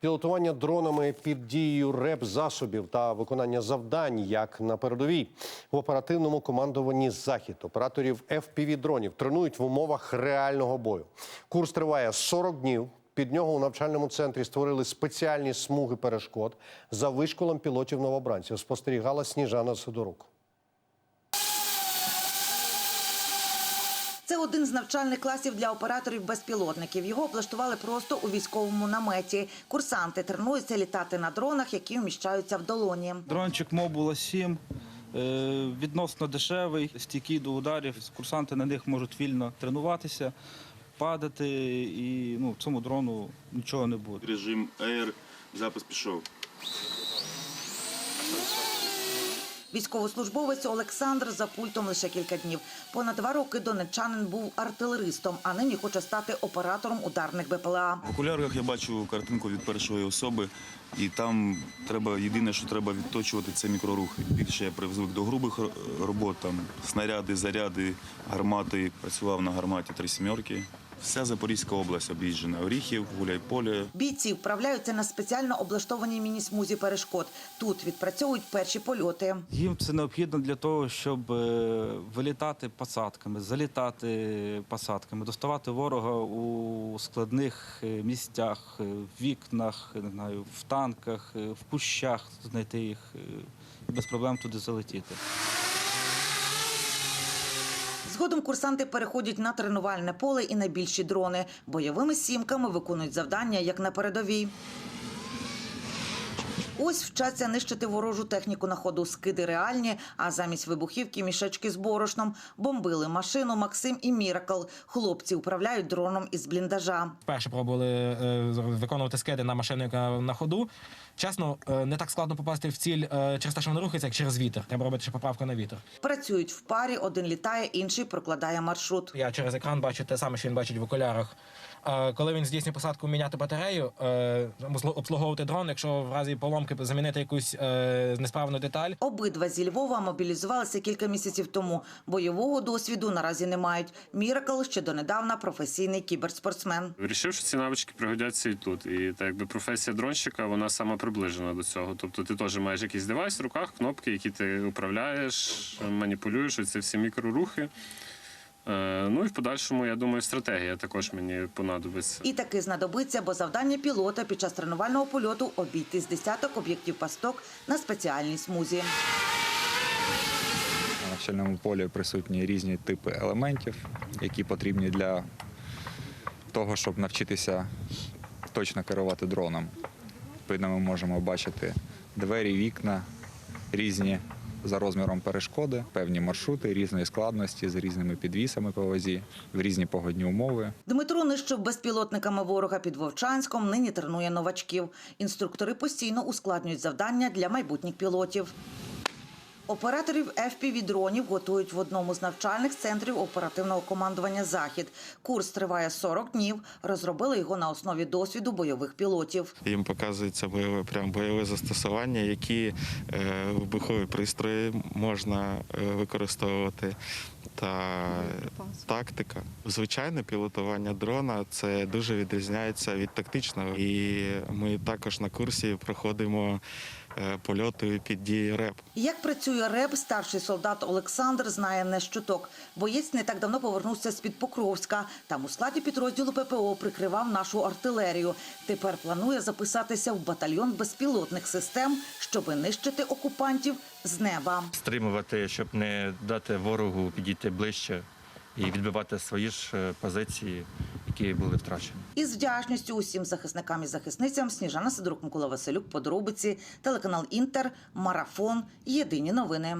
Пілотування дронами під дією реп засобів та виконання завдань як на передовій в оперативному командуванні захід операторів fpv дронів тренують в умовах реального бою. Курс триває 40 днів. Під нього у навчальному центрі створили спеціальні смуги перешкод. За вишколом пілотів новобранців спостерігала Сніжана Сидорук. Це один з навчальних класів для операторів безпілотників. Його облаштували просто у військовому наметі. Курсанти тренуються літати на дронах, які вміщаються в долоні. Дрончик Мобула 7 е, відносно дешевий, стійкий до ударів. Курсанти на них можуть вільно тренуватися, падати, і ну, цьому дрону нічого не буде. Режим Air, запис пішов. Військовослужбовець Олександр за пультом лише кілька днів. Понад два роки донеччанин був артилеристом, а нині хоче стати оператором ударних БПЛА. В окулярах я бачу картинку від першої особи, і там треба єдине, що треба відточувати, це мікрорухи. Більше я привик до грубих робот, там снаряди, заряди, гармати. Працював на гарматі три сімерки. Вся Запорізька область об'їжджена. Оріхів, Гуляйполе. Бійці вправляються на спеціально облаштованій міні-смузі перешкод. Тут відпрацьовують перші польоти. Їм це необхідно для того, щоб е, вилітати посадками, залітати посадками, доставати ворога у складних е, місцях, е, в вікнах, не знаю, в танках, в кущах знайти їх і без проблем туди залетіти. Згодом курсанти переходять на тренувальне поле і на більші дрони. Бойовими сімками виконують завдання як на передовій. Ось вчаться нищити ворожу техніку на ходу. Скиди реальні, а замість вибухівки мішечки з борошном. Бомбили машину Максим і Міракл. Хлопці управляють дроном із бліндажа. Вперше пробували е, виконувати скиди на машину, яка на ходу. Чесно, е, не так складно попасти в ціль е, через те, що вона рухається, як через вітер. Треба робити ще поправку на вітер. Працюють в парі, один літає, інший прокладає маршрут. Я через екран бачу те саме, що він бачить в окулярах. Коли він здійснює посадку, міняти батарею, обслуговувати дрон, якщо в разі поломки замінити якусь е, несправну деталь. Обидва зі Львова мобілізувалися кілька місяців тому. Бойового досвіду наразі не мають. Міракл ще донедавна професійний кіберспортсмен. Вирішив, що ці навички пригодяться і тут. І так якби професія дронщика, вона саме приближена до цього. Тобто ти теж маєш якийсь девайс в руках, кнопки, які ти управляєш, маніпулюєш, ці всі мікрорухи. Е, Ну і в подальшому, я думаю, стратегія також мені понадобиться. І таки знадобиться, бо завдання пілота під час тренувального польоту обійти з десяток об'єктів пасток на спеціальній смузі. На навчальному полі присутні різні типи елементів, які потрібні для того, щоб навчитися точно керувати дроном. Відповідно, ми можемо бачити двері, вікна, різні за розміром перешкоди, певні маршрути різної складності з різними підвісами по вазі, в різні погодні умови. Дмитро нищив безпілотниками ворога під Вовчанськом, нині тренує новачків. Інструктори постійно ускладнюють завдання для майбутніх пілотів. Операторів fpv дронів готують в одному з навчальних центрів оперативного командування Захід. Курс триває 40 днів. Розробили його на основі досвіду бойових пілотів. Їм показується бойове прям бойове застосування, які е, вибухові пристрої можна е, використовувати. Та тактика. Звичайне пілотування дрона це дуже відрізняється від тактичного. І ми також на курсі проходимо польоти під дією РЕП. Як працює РЕБ, старший солдат Олександр знає не щоток. Боєць не так давно повернувся з-під Покровська. Там у складі підрозділу ППО прикривав нашу артилерію. Тепер планує записатися в батальйон безпілотних систем, щоби нищити окупантів з неба. стримувати, щоб не дати ворогу підійти ближче і відбивати свої ж е, позиції, які були втрачені. Із вдячністю усім захисникам і захисницям Сніжана Сидорук, Микола Василюк, подробиці, телеканал Інтер, Марафон. Єдині новини.